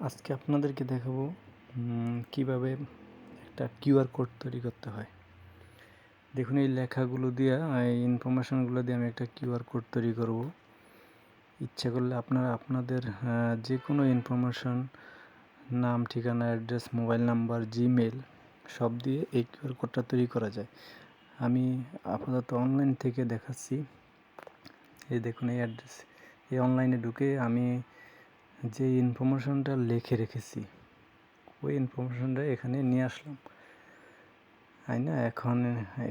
আজকে আপনাদেরকে দেখাবো কীভাবে একটা কিউআর কোড তৈরি করতে হয়। দেখুন, এই লেখাগুলো দিয়ে, এই ইনফরমেশনগুলো দিয়ে আমি একটা কিউআর কোড তৈরি করব। ইচ্ছা করলে আপনারা আপনাদের যে কোনো ইনফরমেশন, নাম, ঠিকানা, অ্যাড্রেস, মোবাইল নাম্বার জিমেল সব দিয়ে এই কিউআর কোডটা তৈরি করা যায়। আমি আপাতত অনলাইন থেকে দেখাচ্ছি। এই দেখুন, এই অ্যাড্রেস, এই অনলাইনে ঢুকে আমি যে ইনফরমেশনটা লিখে রেখেছি, ওই ইনফরমেশনটা এখানে নিয়ে আসলাম। তাই না? এখন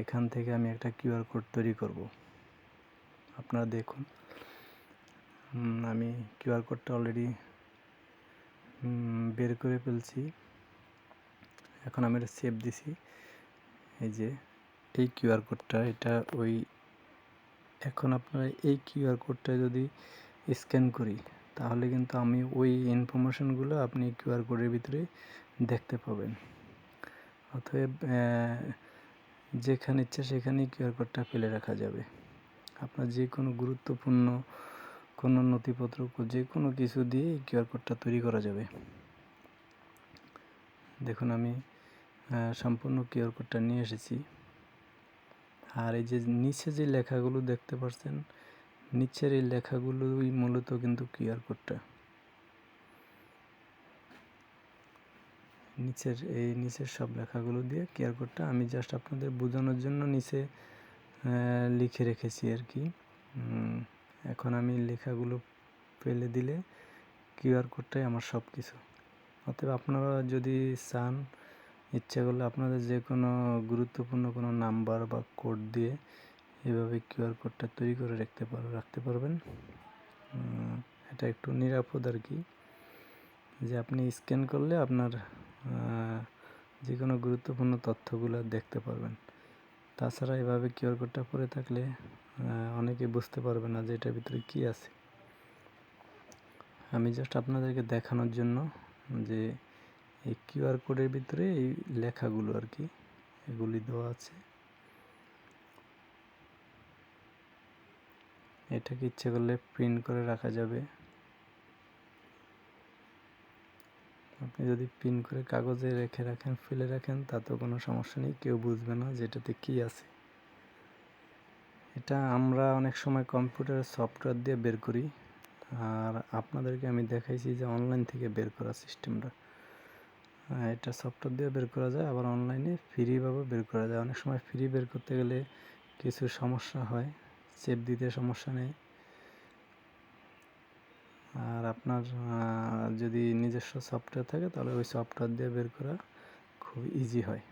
এখান থেকে আমি একটা কিউআর কোড তৈরি করব। আপনারা দেখুন। আমি কিউআর কোডটা অলরেডি বের করে ফেলছি। এখন আমি এটা সেভ দিছি। এই যে, এই কিউআর কোডটা, এটা ওই, এখন আপনারা এই কিউআর কোডটা যদি স্ক্যান করি তাহলে কিন্তু আমি ওই ইনফরমেশনগুলো আপনি কিউআর কোডের ভিতরে দেখতে পাবেন। অতএব যেখানে ইচ্ছা সেখানেই কিউআর কোডটা ফেলে রাখা যাবে। আপনার যে কোনো গুরুত্বপূর্ণ কোনো নথিপত্র, যে কোনো কিছু দিয়ে কিউআর কোডটা তৈরি করা যাবে। দেখুন, আমি সম্পূর্ণ কিউআর কোডটা নিয়ে এসেছি। আর এই যে নিচে যে লেখাগুলো দেখতে পাচ্ছেন নিচের এই লেখাগুলোই মূলত কিন্তু কিউআর কোডটা। নিচের, এই নিচের সব লেখাগুলো দিয়ে কিউআর কোডটা আমি জাস্ট আপনাদের বোঝানোর জন্য নিচে লিখে রেখেছি আর কি। এখন আমি লেখাগুলো ফেলে দিলে কিউআর কোডটাই আমার সব কিছু অতএব আপনারা যদি চান, ইচ্ছা করলে আপনাদের যে কোনো গুরুত্বপূর্ণ কোনো নাম্বার বা কোড দিয়ে এভাবে কিউআর কোডটা তৈরি করে রাখতে পার, রাখতে পারবেন। এটা একটু নিরাপদ আর কি। যে আপনি স্ক্যান করলে আপনার যে কোনো গুরুত্বপূর্ণ তথ্যগুলো দেখতে পারবেন। তাছাড়া এভাবে কিউআর কোডটা পরে থাকলে অনেকে বুঝতে পারবে না যে এটার ভিতরে কী আছে। আমি জাস্ট আপনাদেরকে দেখানোর জন্য যে এই কিউআর কোডের ভিতরে এই লেখাগুলো আর কি, এগুলি দেওয়া আছে। এটাকে ইচ্ছে করলে প্রিন্ট করে রাখা যাবে। আপনি যদি প্রিন্ট করে কাগজে রেখে রাখেন, ফেলে রাখেন, তাতেও কোনো সমস্যা নেই, কেউ বুঝবে না যেটাতে কী আছে। এটা আমরা অনেক সময় কম্পিউটারের সফটওয়্যার দিয়ে বের করি। আর আপনাদেরকে আমি দেখাইছি যে অনলাইন থেকে বের করার সিস্টেমটা এটা সফটওয়্যার দিয়ে বের করা যায়, আবার অনলাইনে ফ্রিভাবে বের করা যায়। অনেক সময় ফ্রি বের করতে গেলে কিছু সমস্যা হয়। চেপ দিতে সমস্যা নেই। আর আপনার যদি নিজস্ব সফটওয়্যার থাকে তাহলে ওই সফটওয়্যার দিয়ে বের করা খুব ইজি হয়।